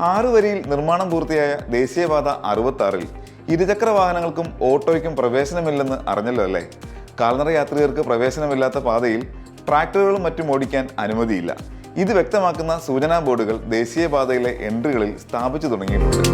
ആറ് വരിയിൽ നിർമ്മാണം പൂർത്തിയായ ദേശീയപാത അറുപത്തി ഇരുചക്ര വാഹനങ്ങൾക്കും ഓട്ടോയ്ക്കും പ്രവേശനമില്ലെന്ന് അറിഞ്ഞല്ലോ അല്ലേ? കാൽനട യാത്രികർക്ക് പ്രവേശനമില്ലാത്ത പാതയിൽ ട്രാക്ടറുകളും മറ്റും ഓടിക്കാൻ അനുമതിയില്ല. ഇത് വ്യക്തമാക്കുന്ന സൂചനാ ബോർഡുകൾ ദേശീയപാതയിലെ എൻട്രികളിൽ സ്ഥാപിച്ചു തുടങ്ങിയിട്ടുണ്ട്.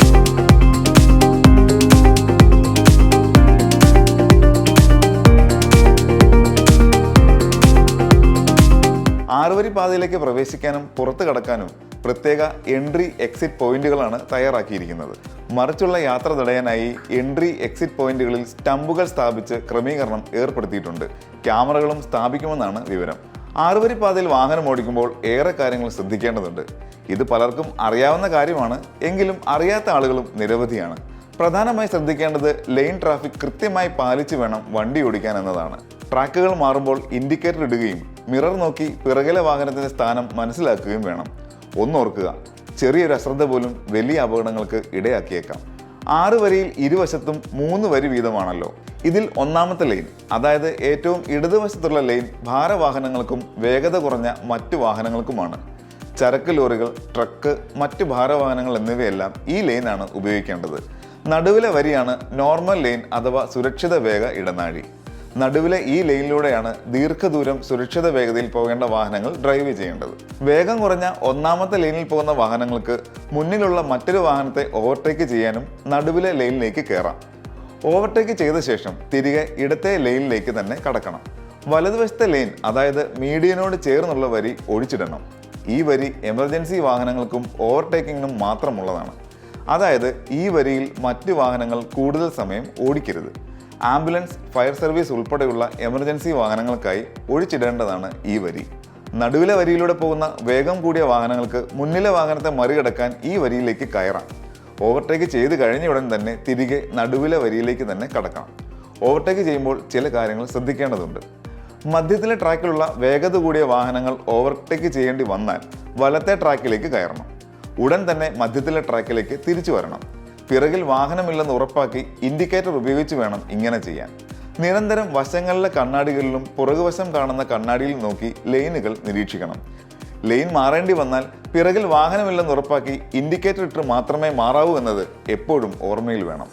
ആറുവരി പാതയിലേക്ക് പ്രവേശിക്കാനും പുറത്തു കടക്കാനും പ്രത്യേക എൻട്രി എക്സിറ്റ് പോയിന്റുകളാണ് തയ്യാറാക്കിയിരിക്കുന്നത്. മറിച്ചുള്ള യാത്ര തടയാനായി എൻട്രി എക്സിറ്റ് പോയിന്റുകളിൽ സ്റ്റമ്പുകൾ സ്ഥാപിച്ച് ക്രമീകരണം ഏർപ്പെടുത്തിയിട്ടുണ്ട്. ക്യാമറകളും സ്ഥാപിക്കുമെന്നാണ് വിവരം. ആറുവരിപ്പാതയിൽ വാഹനം ഓടിക്കുമ്പോൾ ഏറെ കാര്യങ്ങൾ ശ്രദ്ധിക്കേണ്ടതുണ്ട്. ഇത് പലർക്കും അറിയാവുന്ന കാര്യമാണ് എങ്കിലും അറിയാത്ത ആളുകളും നിരവധിയാണ്. പ്രധാനമായി ശ്രദ്ധിക്കേണ്ടത് ലൈൻ ട്രാഫിക് കൃത്യമായി പാലിച്ചു വേണം വണ്ടി ഓടിക്കാൻ എന്നതാണ്. ട്രാക്കുകൾ മാറുമ്പോൾ ഇൻഡിക്കേറ്റർ ഇടുകയും മിറർ നോക്കി പിറകിലെ വാഹനത്തിന്റെ സ്ഥാനം മനസ്സിലാക്കുകയും വേണം. ഒന്നോർക്കുക. ചെറിയൊരു അശ്രദ്ധ പോലും വലിയ അപകടങ്ങൾക്ക് ഇടയാക്കിയേക്കാം. ആറ് വരിയിൽ ഇരുവശത്തും മൂന്ന് വരി വീതമാണല്ലോ. ഇതിൽ ഒന്നാമത്തെ ലൈൻ അതായത് ഏറ്റവും ഇടതുവശത്തുള്ള ലൈൻ ഭാരവാഹനങ്ങൾക്കും വേഗത കുറഞ്ഞ മറ്റു വാഹനങ്ങൾക്കുമാണ്. ചരക്ക് ലോറികൾ ട്രക്ക് മറ്റു ഭാരവാഹനങ്ങൾ എന്നിവയെല്ലാം ഈ ലൈനാണ് ഉപയോഗിക്കേണ്ടത്. നടുവിലെ വരിയാണ് നോർമൽ ലൈൻ അഥവാ സുരക്ഷിത വേഗ ഇടനാഴി. നടുവിലെ ഈ ലൈനിലൂടെയാണ് ദീർഘദൂരം സുരക്ഷിത വേഗതയിൽ പോകേണ്ട വാഹനങ്ങൾ ഡ്രൈവ് ചെയ്യേണ്ടത്. വേഗം കുറഞ്ഞ ഒന്നാമത്തെ ലൈനിൽ പോകുന്ന വാഹനങ്ങൾക്ക് മുന്നിലുള്ള മറ്റൊരു വാഹനത്തെ ഓവർടേക്ക് ചെയ്യാനും നടുവിലെ ലൈനിലേക്ക് കയറാം. ഓവർടേക്ക് ചെയ്ത ശേഷം തിരികെ ഇടത്തെ ലൈനിലേക്ക് തന്നെ കടക്കണം. വലതുവശത്തെ ലൈൻ അതായത് മീഡിയനോട് ചേർന്നുള്ള വരി ഒഴിച്ചിടണം. ഈ വരി എമർജൻസി വാഹനങ്ങൾക്കും ഓവർടേക്കിങ്ങിനും മാത്രമുള്ളതാണ്. അതായത് ഈ വരിയിൽ മറ്റ് വാഹനങ്ങൾ കൂടുതൽ സമയം ഓടിക്കരുത്. ആംബുലൻസ് ഫയർ സർവീസ് ഉൾപ്പെടെയുള്ള എമർജൻസി വാഹനങ്ങൾക്കായി ഒഴിച്ചിടേണ്ടതാണ് ഈ വരി. നടുവിലെ വരിയിലൂടെ പോകുന്ന വേഗം കൂടിയ വാഹനങ്ങൾക്ക് മുന്നിലെ വാഹനത്തെ മറികടക്കാൻ ഈ വരിയിലേക്ക് കയറാം. ഓവർടേക്ക് ചെയ്ത് കഴിഞ്ഞ ഉടൻ തന്നെ തിരികെ നടുവിലെ വരിയിലേക്ക് തന്നെ കടക്കണം. ഓവർടേക്ക് ചെയ്യുമ്പോൾ ചില കാര്യങ്ങൾ ശ്രദ്ധിക്കേണ്ടതുണ്ട്. മധ്യത്തിലെ ട്രാക്കിലുള്ള വേഗത കൂടിയ വാഹനങ്ങൾ ഓവർടേക്ക് ചെയ്യേണ്ടി വന്നാൽ വലത്തെ ട്രാക്കിലേക്ക് കയറണം. ഉടൻ തന്നെ മധ്യത്തിലെ ട്രാക്കിലേക്ക് തിരിച്ചു വരണം. പിറകിൽ വാഹനമില്ലെന്ന് ഉറപ്പാക്കി ഇൻഡിക്കേറ്റർ ഉപയോഗിച്ച് വേണം ഇങ്ങനെ ചെയ്യാൻ. നിരന്തരം വശങ്ങളിലെ കണ്ണാടികളിലും പുറകുവശം കാണുന്ന കണ്ണാടിയിൽ നോക്കി ലൈനുകൾ നിരീക്ഷിക്കണം. ലൈൻ മാറേണ്ടി വന്നാൽ പിറകിൽ വാഹനമില്ലെന്ന് ഉറപ്പാക്കി ഇൻഡിക്കേറ്റർ ഇട്ട് മാത്രമേ മാറാവൂ എന്നത് എപ്പോഴും ഓർമ്മയിൽ വേണം.